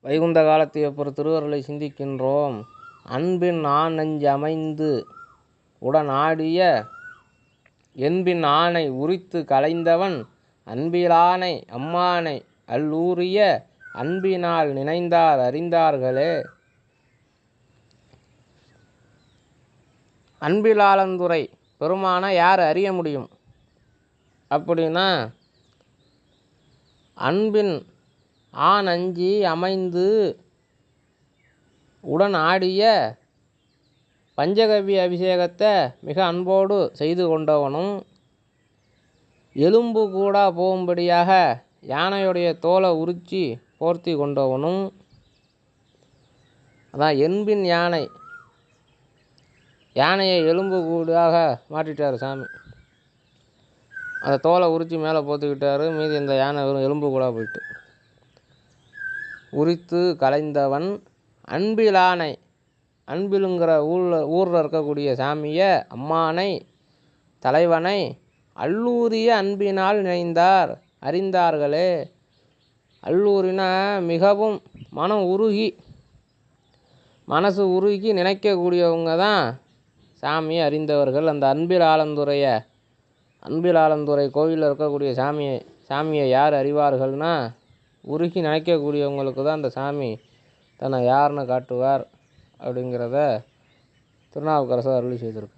வைகுந்த காலத்தை அப்புறம் திருவருளை சிந்திக்கின்றோம். அன்பின் ஆண் அமைந்து உடன் ஆடிய என்பின் ஆணை உரித்து களைந்தவன் அன்பிலானை அம்மானை அல்லூரிய அன்பினால் நினைந்தார் அறிந்தார்களே. அன்பிலாளந்துரை பெருமானை யார் அறிய முடியும்? அப்படின்னா அன்பின் ஆண் அஞ்சி அமைந்து உடன் ஆடிய பஞ்சகவ்ய அபிஷேகத்தை மிக அன்போடு செய்து கொண்டவனும் எலும்பு கூட போகும்படியாக யானையுடைய தோலை உரிச்சி போர்த்தி கொண்டவனும் அதான் என்பின் யானை. யானையை எலும்பு கூடாக மாட்டிட்டார் சாமி. அந்த தோலை உரித்து மேலே போத்துக்கிட்டாரு மீதி இந்த யானை வெறும் எலும்பு கூட போயிட்டு. உரித்து கலைந்தவன் அன்பிலானை அன்பிலுங்கிற ஊரில் ஊரில் இருக்கக்கூடிய சாமியை அம்மானை தலைவனை அல்லூரிய அன்பினால் நினைந்தார். அறிந்தார்களே அல்லூரினா மிகவும் மனம் உருகி மனசு உருகி நினைக்கக்கூடியவங்க தான் சாமியை அறிந்தவர்கள். அந்த அன்பில் ஆலந்துறைய அன்பில் ஆலந்துறை கோவிலில் இருக்கக்கூடிய சாமியை சாமியை யார் அறிவார்கள்னா உருகி நினைக்கக்கூடியவங்களுக்கு தான் அந்த சாமி தன்னை யாருன்னு காட்டுவார் அப்படிங்கிறத திருநாவுக்கரசர் அருளி செய்திருக்கு